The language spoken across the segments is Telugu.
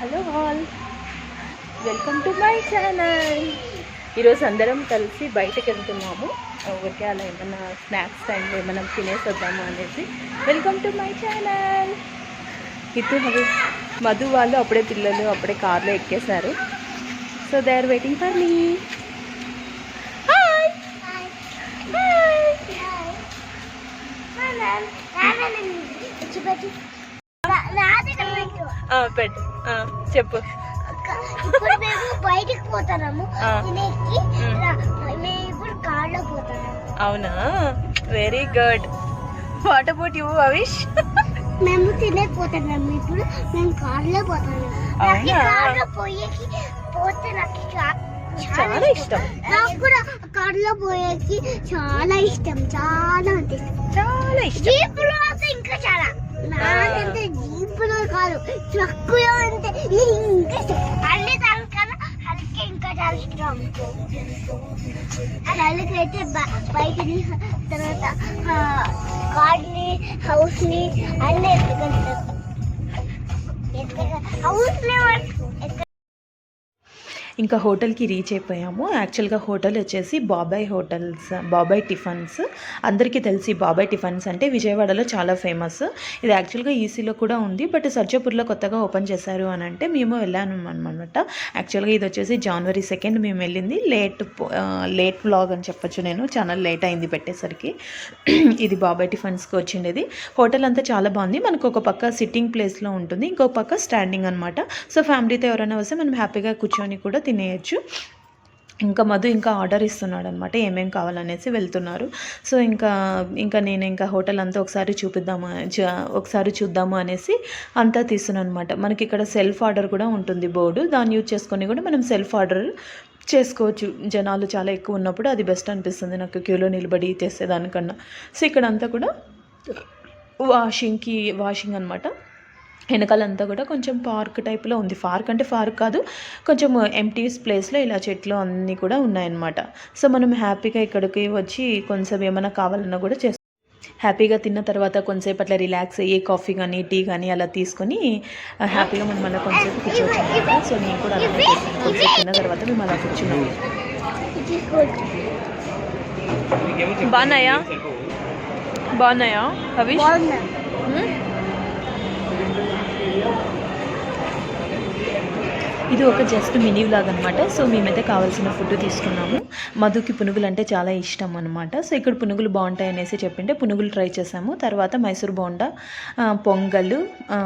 Hello all. Welcome to my channel ఈరోజు అందరం కలిసి బయటకు వెళ్తున్నాము ఊరికే అలా ఏమన్నా స్నాక్స్ టైంలో ఏమైనా తినేసి వద్దాము అనేసి. వెల్కమ్ టు మై ఛానల్ ఇటు అవి మధు వాళ్ళు అప్పుడే పిల్లలు అప్పుడే కార్లో ఎక్కేశారు. So they are waiting for me hi పెట్టు. ఆ, చెప్పు. ఇప్పుడు మేము బయటికి పోతున్నాము. తినేకి ఇప్పుడు కార్లో పోతున్నాము. అవునా? Very good what about you Avish మేము తినేకపోతున్నాము ఇప్పుడు మేము కార్లో పోతున్నాము. అవునా? కార్లో పోయేకి పోతే నాకు చాలా ఇష్టం. నాకు కూడా కార్లో పోయేకి చాలా ఇష్టం. చాలా అంటే చాలా ఇష్టం. ఇంకా చాలా. నాకంటే కాదు ట్రక్కులో అంటే ఇంకా ఇష్టం అన్ని దానికన్నా హల్కి ఇంకా చాలా ఇష్టం హల్కి అయితే బ- బైక్ని తర్వాత కార్ని హౌస్ని అన్నీ ఎత్తుకుంటాం హౌస్ని ఇంకా హోటల్కి రీచ్ అయిపోయాము. యాక్చువల్గా హోటల్ వచ్చేసి బాబాయ్ హోటల్స్ బాబాయ్ టిఫన్స్. అందరికీ తెలిసి బాబాయ్ టిఫన్స్ అంటే విజయవాడలో చాలా ఫేమస్. ఇది యాక్చువల్గా ఈసీలో కూడా ఉంది. బట్ సర్జాపూర్లో కొత్తగా ఓపెన్ చేశారు అని అంటే మేము వెళ్ళాను అనమాట యాక్చువల్గా ఇది వచ్చేసి జనవరి సెకండ్ మేము వెళ్ళింది. లేట్ లేట్ వ్లాగ్ అని చెప్పొచ్చు నేను. చాలా లేట్ అయింది పెట్టేసరికి. ఇది బాబాయ్ టిఫన్స్కి వచ్చిండేది. హోటల్ అంతా చాలా బాగుంది. మనకు ఒక పక్క సిట్టింగ్ ప్లేస్లో ఉంటుంది. ఇంకో పక్క స్టాండింగ్ అనమాట సో ఫ్యామిలీతో ఎవరైనా వస్తే మనం హ్యాపీగా కూర్చొని కూడా తినేయచ్చు. ఇంకా మధు ఇంకా ఆర్డర్ ఇస్తున్నాడు అనమాట ఏమేమి కావాలనేసి వెళ్తున్నారు. సో ఇంకా ఇంకా నేను ఇంకా హోటల్ అంతా ఒకసారి చూపిద్దాము ఒకసారి చూద్దాము అనేసి అంతా తీస్తున్నాను అనమాట మనకి ఇక్కడ సెల్ఫ్ ఆర్డర్ కూడా ఉంటుంది బోర్డు దాన్ని యూజ్ చేసుకొని కూడా మనం సెల్ఫ్ ఆర్డర్ చేసుకోవచ్చు. జనాలు చాలా ఎక్కువ ఉన్నప్పుడు అది బెస్ట్ అనిపిస్తుంది నాకు క్యూలో నిలబడి చేసేదానికన్నా. సో ఇక్కడ అంతా కూడా వాషింగ్కి వాషింగ్ అనమాట వెనకాలంతా కూడా కొంచెం పార్క్ టైప్లో ఉంది. పార్క్ అంటే పార్క్ కాదు కొంచెం ఎంటీ ప్లేస్లో ఇలా చెట్లు అన్నీ కూడా ఉన్నాయన్నమాట. సో మనం హ్యాపీగా ఇక్కడికి వచ్చి కొంచెం ఏమైనా కావాలన్నా కూడా చేస్తాం హ్యాపీగా తిన్న తర్వాత కొంతసేపు అట్లా రిలాక్స్ అయ్యి కాఫీ కానీ టీ కానీ అలా తీసుకొని హ్యాపీగా మనం అలా కొంచెంసేపు కూర్చోవచ్చు సో నేను కూడా అలానే చేస్తాను. కొంచెంసేపు తిన్న తర్వాత మేము అలా కూర్చున్నాము బాగున్నాయా? బాగున్నాయా హవీష్ ఇది ఒక జస్ట్ మినీ వ్లాగ్ అనమాట సో మేమైతే కావాల్సిన ఫుడ్ తీసుకున్నాము. మధుకి పునుగులు అంటే చాలా ఇష్టం అనమాట సో ఇక్కడ పునుగులు బాగుంటాయి అనేసి చెప్పింటే పునుగులు ట్రై చేసాము. తర్వాత మైసూర్ బోండా పొంగల్ ఆ,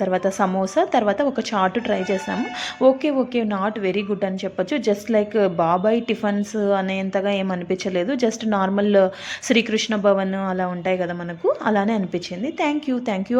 తర్వాత సమోసా తర్వాత ఒక చాటు ట్రై చేసాము. Okay okay not very good అని చెప్పొచ్చు. జస్ట్ లైక్ బాబాయ్ టిఫన్స్ అనేంతగా ఏం అనిపించలేదు. జస్ట్ నార్మల్ శ్రీకృష్ణ భవన్ అలా ఉంటాయి కదా మనకు. అలానే అనిపించింది. Thank you thank you